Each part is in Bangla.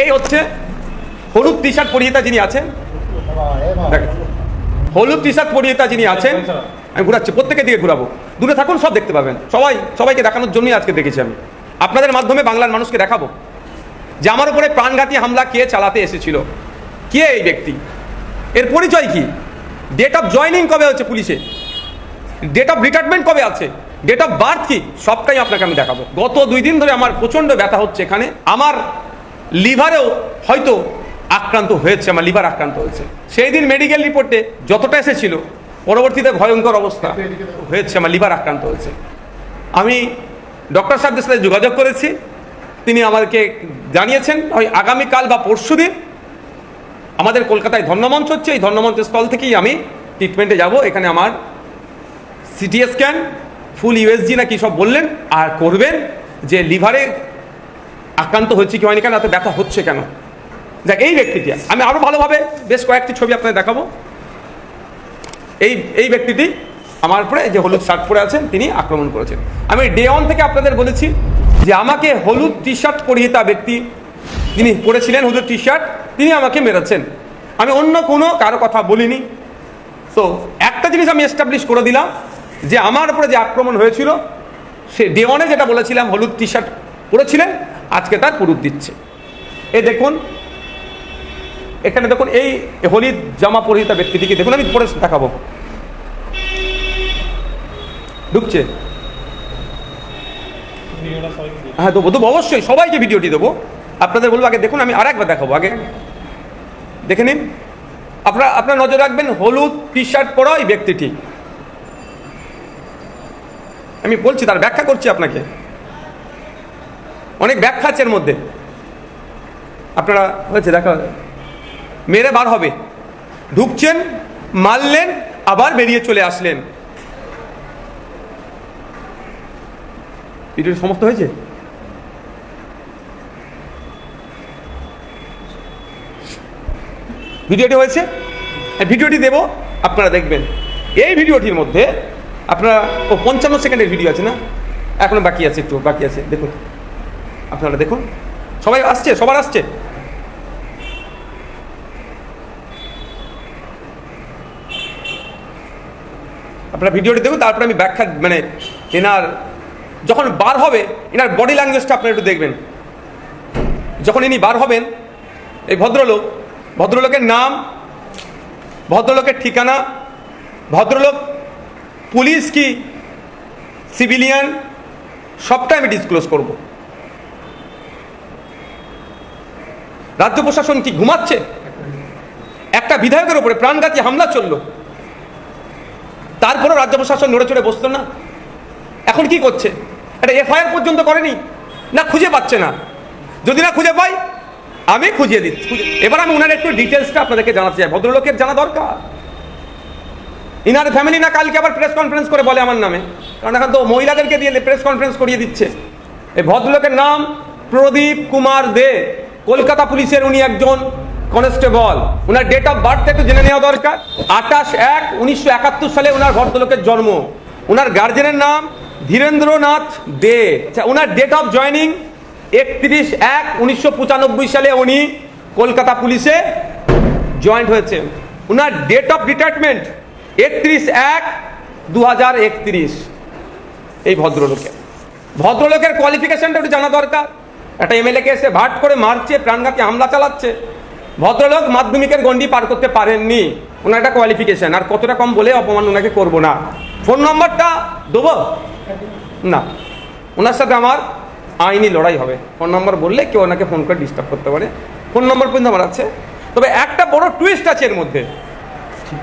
এই হচ্ছে হলুদ টি শার্ট পরিহিতা যিনি আছেন। হলুদ টি শার্ট পরিহিতা যিনি আছেন, আমি ঘুরাচ্ছি, প্রত্যেকের দিকে ঘুরাবো। দূরে থাকুন, সব দেখতে পাবেন। সবাই, সবাইকে দেখানোর জন্যই আজকে দেখেছি আমি। আপনাদের মাধ্যমে বাংলার মানুষকে দেখাবো যে আমার উপরে প্রাণঘাতী হামলা কে চালাতে এসেছিল? কে এই ব্যক্তি? এর পরিচয় কি? ডেট অফ জয়নিং কবে হচ্ছে পুলিশে? ডেট অফ রিটায়ারমেন্ট কবে আছে? ডেট অফ বার্থ কি? সবটাই আপনাকে আমি দেখাবো। গত দুই দিন ধরে আমার প্রচণ্ড ব্যথা হচ্ছে এখানে। আমার লিভারেও হয়তো আক্রান্ত হয়েছে, আমার লিভার আক্রান্ত হয়েছে। সেই দিন মেডিকেল রিপোর্টে যতটা এসেছিল, পরবর্তীতে ভয়ঙ্কর অবস্থা হয়েছে, আমার লিভার আক্রান্ত হয়েছে। আমি ডক্টর সাহেবদের সাথে যোগাযোগ করেছি, তিনি আমাদেরকে জানিয়েছেন, ওই আগামীকাল বা পরশু দিন আমাদের কলকাতায় ধর্মমঞ্চ হচ্ছে, এই ধর্মমঞ্চের স্থল থেকেই আমি ট্রিটমেন্টে যাব। এখানে আমার সিটি স্ক্যান ফুল ইউএসজি না কি সব বললেন, আর করবেন যে লিভারে আক্রান্ত হচ্ছে কি হয়নি কেন? এত ব্যথা হচ্ছে কেন? দেখ এই ব্যক্তিটি, আমি আরও ভালোভাবে বেশ কয়েকটি ছবি আপনাদের দেখাবো। এই এই ব্যক্তিটি আমার উপরে যে হলুদ শার্ট পরে আছেন, তিনি আক্রমণ করেছেন। আমি ডে ওয়ান থেকে আপনাদের বলেছি যে আমাকে হলুদ টি শার্ট পরিহিতা ব্যক্তি তিনি পরেছিলেন হলুদ টি শার্ট তিনি আমাকে মেরেছেন। আমি অন্য কোনো, কারও কথা বলিনি। তো একটা জিনিস আমি এস্টাবলিশ করে দিলাম যে আমার উপরে যে আক্রমণ হয়েছিল, সে ডে ওয়ানে যেটা বলেছিলাম, হলুদ টি শার্ট পরেছিলেন আজকে তার পুরুত দিচ্ছে। এ দেখুন, এখানে দেখুন, এই হলিদ জামা পরিহিতা ব্যক্তিটিকে দেখুন, আমি পরে দেখাবো। ঢুকছে? হ্যাঁ দেবো দেবো, অবশ্যই, সবাইকে ভিডিওটি দেবো। আপনাদের বলব, আগে দেখুন, আমি আর একবার দেখাবো, আগে। দেখে নিন। আপনারা, আপনার নজর রাখবেন, হলুদ টি শার্ট পরা এই ব্যক্তিটি। আমি বলছি, তার ব্যাখ্যা করছি আপনাকে। অনেক ব্যাখ্যা আছে এর মধ্যে। আপনারা হয়েছে দেখা মেরে বার হবে। ঢুকছেন মারলেন আবার বেরিয়ে চলে আসলেন। ভিডিওটি সমস্ত হয়েছে? ভিডিওটি হয়েছে? হ্যাঁ, ভিডিওটি দেব আপনারা দেখবেন। এই ভিডিওটির মধ্যে আপনারা ও পঞ্চান্ন সেকেন্ডের ভিডিও আছে না? এখনও বাকি আছে একটু বাকি আছে দেখুন। আপনারা দেখুন। সবাই আসছে, সবার আসছে। আপনারা ভিডিওটি দেখুন, তারপরে আমি ব্যাখ্যা মানে এনার যখন বার হবে, এনার বডি ল্যাঙ্গুয়েজটা আপনারা একটু দেখবেন। যখন ইনি বার হবেন, এই ভদ্রলোক, ভদ্রলোকের নাম, ভদ্রলোকের ঠিকানা, ভদ্রলোক পুলিশ কি সিভিলিয়ান সবটা আমি ডিসক্লোজ করব। রাজ্য প্রশাসন কি ঘুমাচ্ছে? একটা বিধায়কের উপরে প্রাণঘাতী হামলা চলল। তারপরেও রাজ্য প্রশাসন নড়ে চড়ে বসতো না। এখন কি করছে? একটা এফআইআর পর্যন্ত করেনি? না, খুঁজে পাচ্ছে না। যদি না খুঁজে পাই, আমি খুঁজিয়ে দিচ্ছি। এবার আমি ওনার একটু ডিটেলসটা আপনাদেরকে জানাতে চাই। ভদ্রলোকের জানা দরকার। ইনার ফ্যামিলি না, কালকে আবার প্রেস কনফারেন্স করে বলে আমার নামে। কারণ এখন তো মহিলাদেরকে দিয়ে প্রেস কনফারেন্স করিয়ে দিচ্ছে। এই ভদ্রলোকের নাম প্রদীপ কুমার দে। কলকাতা পুলিশের উনি একজন কনস্টেবল। ওনার ডেট অফ বার্থ একটু জেনে নেওয়া দরকার। আঠাশ এক উনিশশো সালে ওনার ভদ্রলোকের জন্ম। ওনার গার্জেনের নাম ধীরেন্দ্রনাথ দে। আচ্ছা ওনার ডেট অফ জয়নিং একত্রিশ এক উনিশশো সালে উনি কলকাতা পুলিশে জয়েন্ট হয়েছে। ওনার ডেট অফ রিটায়ারমেন্ট একত্রিশ এক দু এই ভদ্রলোকের ভদ্রলোকের কোয়ালিফিকেশনটা একটু জানা দরকার। একটা এমএলএকে এসে ভাট করে মারছে প্রাণঘাতী হামলা চালাচ্ছে। ভদ্রলোক মাধ্যমিকের গণ্ডি পার করতে পারেননি। ওনার একটা কোয়ালিফিকেশন আর কতটা কম বলে অপমান ওনাকে করব না। ফোন নম্বরটা দেবো? না। ওনার সাথে আমার আইনি লড়াই হবে। ফোন নম্বর বললে কেউ ওনাকে ফোন করে ডিস্টার্ব করতে পারে। ফোন নম্বর পর্যন্ত আমার আছে। তবে একটা বড় টুইস্ট আছে এর মধ্যে।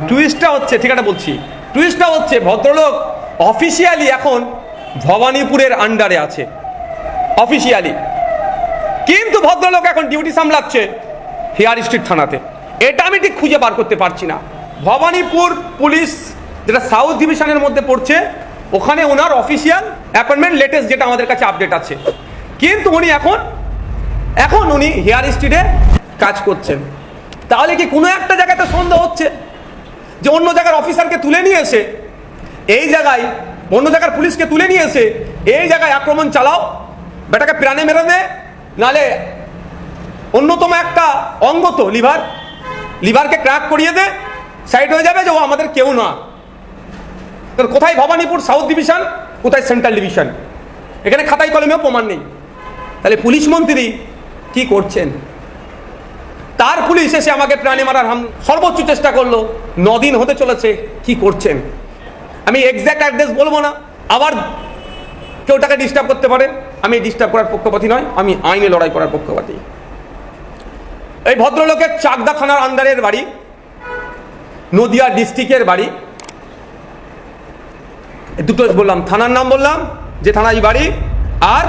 টুইস্টটা হচ্ছে, ঠিক আছে বলছি। টুইস্টটা হচ্ছে, ভদ্রলোক অফিসিয়ালি এখন ভবানীপুরের আন্ডারে আছে। অফিসিয়ালি কিন্তু ভদ্রলোক এখন ডিউটি সামলাচ্ছে হেয়ার স্ট্রিট থানাতে। এটা আমি ঠিক খুঁজে বার করতে পারছি না। ভবানীপুর পুলিশ যেটা সাউথ ডিভিশনের মধ্যে পড়ছে, ওখানে ওনার অফিসিয়াল অ্যাপয়েন্টমেন্ট লেটেস্ট যেটা আমাদের কাছে আপডেট আছে। কিন্তু উনি এখন এখন উনি হেয়ার স্ট্রিটে কাজ করছেন। তাহলে কি কোনো একটা জায়গাতে সন্দেহ হচ্ছে? যে অন্য জায়গার অফিসারকে তুলে নিয়ে এসে, এই জায়গায় অন্য জায়গার পুলিশকে তুলে নিয়ে এসে, এই জায়গায় আক্রমণ চালাও। বেটাকে প্রাণে মেরে দে। নালে অন্যতম একটা অঙ্গ তো লিভার। লিভারকে ক্র্যাক করিয়ে দে সাইড হয়ে যাবে যে ও আমাদের কেউ না। কোথায় ভবানীপুর সাউথ ডিভিশন কোথায় সেন্ট্রাল ডিভিশন এখানে খাতায় কলমেও প্রমাণ নেই। তাহলে পুলিশ মন্ত্রী কি করছেন? তার পুলিশ এসে আমাকে প্রাণে মারার হাম সর্বোচ্চ চেষ্টা করল। দিন হতে চলেছে, কি করছেন? আমি এক্স্যাক্ট অ্যাড্রেস বলব না, আবার কেউ তাকে ডিস্টার্ব করতে পারে। আমি ডিস্টার্ব করার পক্ষপাতী নয়, আমি আইনে লড়াই করার পক্ষপাতী। এই ভদ্রলোকের চাকদা থানার আন্ডারের বাড়ি, নদিয়া ডিস্ট্রিক্টের বাড়ি। দুটো বললাম, থানার নাম বললাম, যে থানায় বাড়ি আর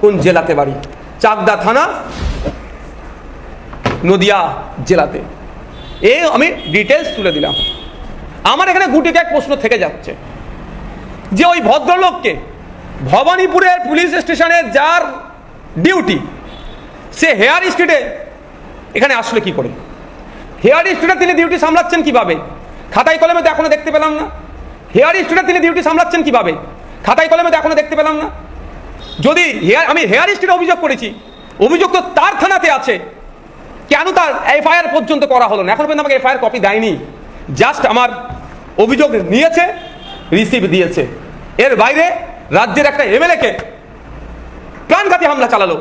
কোন জেলাতে বাড়ি? চাকদা থানা, নদিয়া জেলাতে। এ আমি ডিটেলস তুলে দিলাম। আমার এখানে গুটিকে এক প্রশ্ন থেকে যাচ্ছে। যে ওই ভদ্রলোককে ভবানীপুরের পুলিশ স্টেশনে যার ডিউটি, সে হেয়ার স্ট্রিটে এখানে আসলে কি করে? হেয়ার স্ট্রিটে তিনি ডিউটি সামলাচ্ছেন কীভাবে? খাতায় কলমে তো এখনও দেখতে পেলাম না। হেয়ার স্ট্রিটে তিনি ডিউটি সামলাচ্ছেন কীভাবে? খাতায় কলমে তো এখনও দেখতে পেলাম না। যদি হেয়ার, আমি হেয়ার স্ট্রিটে অভিযোগ করেছি, অভিযোগ তো তার থানাতে আছে। কেন তার এফআইআর পর্যন্ত করা হলো না? এখন পর্যন্ত আমাকে এফআইআর কপি দেয়নি। জাস্ট আমার অভিযোগ নিয়েছে, রিসিভ দিয়েছে। এর বাইরে রাজ্যের একটা এমএলএকে প্রাণঘাতী হামলা চালালো।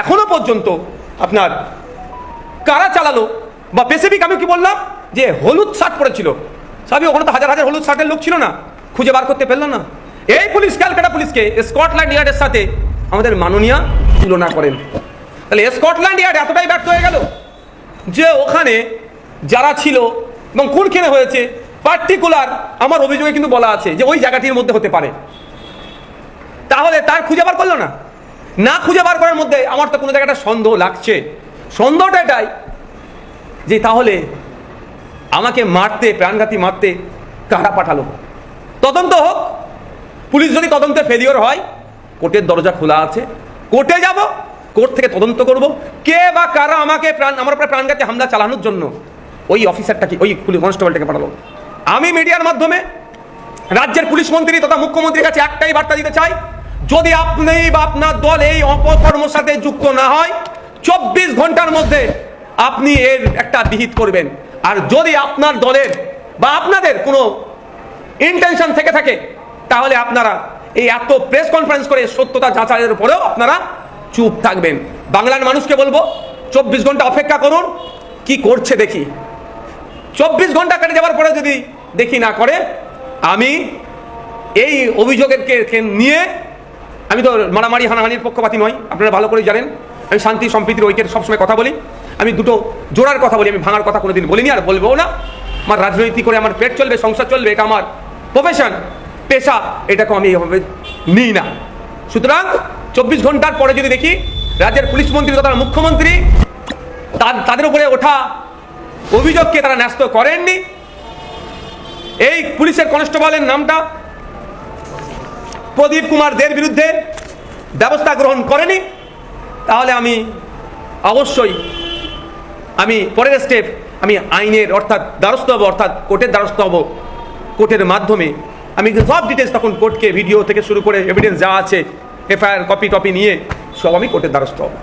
এখনও পর্যন্ত আপনার কারা চালালো বা স্পেসিফিক আমি কি বললাম যে হলুদ শার্ট পরেছিল। সবই ওখানে তো হাজার হাজার হলুদ শার্টের লোক ছিল না, খুঁজে বার করতে পারল না। এই পুলিশ, ক্যালকাটা পুলিশকে স্কটল্যান্ড ইয়ার্ডের সাথে আমাদের মাননীয় তুলনা করেন। তাহলে স্কটল্যান্ড ইয়ার্ড এতটাই ব্যর্থ হয়ে গেল যে ওখানে যারা ছিল এবং কোনখানে হয়েছে পার্টিকুলার আমার অভিযোগে কিন্তু বলা আছে যে ওই জায়গাটির মধ্যে হতে পারে। তাহলে তার খুঁজে বার করল না। না খুঁজে বার করার মধ্যে আমার তো কোনো জায়গাটা সন্দেহ লাগছে। সন্দেহটা এটাই যে তাহলে আমাকে মারতে, প্রাণঘাতী মারতে কারা পাঠালো? তদন্ত হোক। পুলিশ যদি তদন্তে ফেলিওর হয়, কোর্টের দরজা খোলা আছে। কোর্টে যাব, কোর্ট থেকে তদন্ত করব। কে বা কারা আমাকে প্রাণ, আমার উপরে প্রাণঘাতী হামলা চালানোর জন্য ওই অফিসারটাকে ওই পুলিশ কনস্টেবলটাকে পাঠালো? আমি মিডিয়ার মাধ্যমে রাজ্যের পুলিশ মন্ত্রী তথা মুখ্যমন্ত্রীর কাছে একটাই বার্তা দিতে চাই যদি আপনি বা আপনার দল এই অপকর্মের সাথে যুক্ত না হয়, চব্বিশ ঘণ্টার মধ্যে আপনি এর একটা বিহিত করবেন। আর যদি আপনার দলের বা আপনাদের কোনো ইন্টেনশন থেকে থাকে, তাহলে আপনারা এই এত প্রেস কনফারেন্স করে সত্যতা যাচাইয়ের পরেও আপনারা চুপ থাকবেন। বাংলার মানুষকে বলব, চব্বিশ ঘণ্টা অপেক্ষা করুন, কি করছে দেখি। চব্বিশ ঘণ্টা কেটে যাওয়ার পরে যদি দেখি না করে, আমি এই অভিযোগের নিয়ে আমি তো মারামারি, হানাহানির পক্ষপাতী নই, আপনারা ভালো করে জানেন। আমি শান্তি, সম্প্রীতির ঐক্যের সবসময় কথা বলি। আমি দুটো জোড়ার কথা বলি, আমি ভাঙার কথা কোনোদিন বলিনি আর বলব না। আমার রাজনৈতিক করে আমার পেট চলবে, সংসার চলবে, এটা আমার প্রফেশন পেশা এটাকে আমি এভাবে নিই না। সুতরাং চব্বিশ ঘণ্টার পরে যদি দেখি রাজ্যের পুলিশ মন্ত্রী তথা মুখ্যমন্ত্রী, তার- তাদের উপরে ওঠা অভিযোগকে তারা ন্যস্ত করেননি। এই পুলিশের কনস্টেবলের নামটা প্রদীপ কুমার দের বিরুদ্ধে ব্যবস্থা গ্রহণ করেনি, তাহলে আমি অবশ্যই আমি পরের স্টেপ আমি আইনের অর্থাৎ দ্বারস্থ হব, অর্থাৎ কোর্টের দ্বারস্থ হব। কোর্টের মাধ্যমে আমি সব ডিটেলস তখন কোর্টকে ভিডিও থেকে শুরু করে এভিডেন্স যা আছে এফআইআর কপি টপি নিয়ে সব আমি কোর্টের দ্বারস্থ হব।